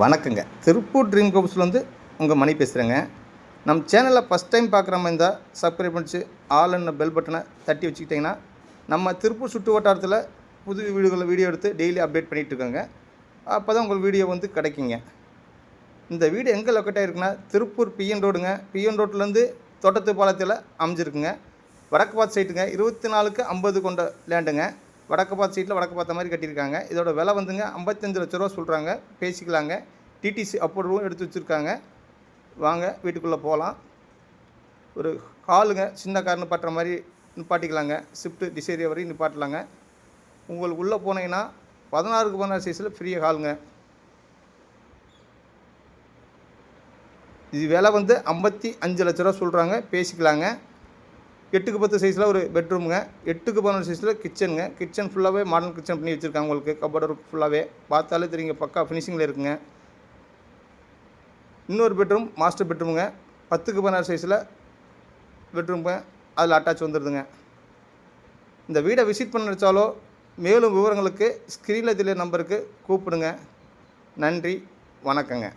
வணக்கங்க. திருப்பூர் ட்ரீம் ஹவுஸ்லேருந்து உங்கள் மணி பேசுகிறேங்க நம்ம சேனலில் ஃபஸ்ட் டைம் பார்க்குற மாதிரி இருந்தால் சப்ஸ்கிரைப் பண்ணிச்சு ஆல் என்ன பெல் பட்டனை தட்டி வச்சுக்கிட்டிங்கன்னா நம்ம திருப்பூர் சுற்று வட்டாரத்தில் புது வீடுகளில் வீடியோ எடுத்து டெய்லி அப்டேட் பண்ணிகிட்டு இருக்கோங்க. அப்போ தான் உங்களுக்கு வீடியோ வந்து கிடைக்குங்க. இந்த வீடு எங்கே லொக்கேட் ஆகிருக்குன்னா திருப்பூர் பிஎன் ரோடுங்க பிஎன் ரோட்லேருந்து தோட்டத்து பாலத்தில் அமைஞ்சிருக்குங்க. வடக்கு பார்த்து சைட்டுங்க இருபத்தி நாலுக்கு ஐம்பது கொண்ட லேண்டுங்க வடக்கு பார்த்த சீட்டில் வடக்கு பார்த்த மாதிரி கட்டியிருக்காங்க. இதோட விலை வந்துங்க ஐம்பத்தஞ்சு லட்ச ரூபா சொல்கிறாங்க பேசிக்கலாங்க. டிடிசி அப்ரூவும் எடுத்து வச்சுருக்காங்க. வாங்க வீட்டுக்குள்ளே போகலாம் ஒரு ஹாலுங்க சின்ன கார் நிப்பாட்டுற மாதிரி நிப்பாட்டிக்கலாங்க. ஷிஃப்ட்டு டிசேரியா வரையும் நிப்பாட்டலாங்க. உங்களுக்கு உள்ளே போனீங்கன்னா பதினாறுக்கு பதினாறு சைஸில் ஃப்ரீயாக ஹாலுங்க இது விலை வந்து ஐம்பத்தி அஞ்சு லட்ச ரூபா சொல்கிறாங்க பேசிக்கலாங்க. எட்டுக்கு பத்து சைஸில் ஒரு பெட்ரூமுங்க எட்டுக்கு பதினொன்று சைஸில் கிச்சனுங்க கிச்சன் ஃபுல்லாகவே மாடர்ன் கிச்சன் பண்ணி வச்சுருக்காங்க உங்களுக்கு. கபோர்டு ஒர்க் ஃபுல்லாகவே பார்த்தாலே தெரியுங்க பக்கா ஃபினிஷிங்கில் இருக்குங்க. இன்னொரு பெட்ரூம் மாஸ்டர் பெட்ரூமுங்க பத்துக்கு பதினாறு சைஸில் பெட்ரூமுங்க அதில் அட்டாச் வந்துடுதுங்க இந்த வீடை விசிட் பண்ண நினச்சாலோ மேலும் விவரங்களுக்கு ஸ்க்ரீனில் தெரிய நம்பருக்கு கூப்பிடுங்க. நன்றி வணக்கங்க.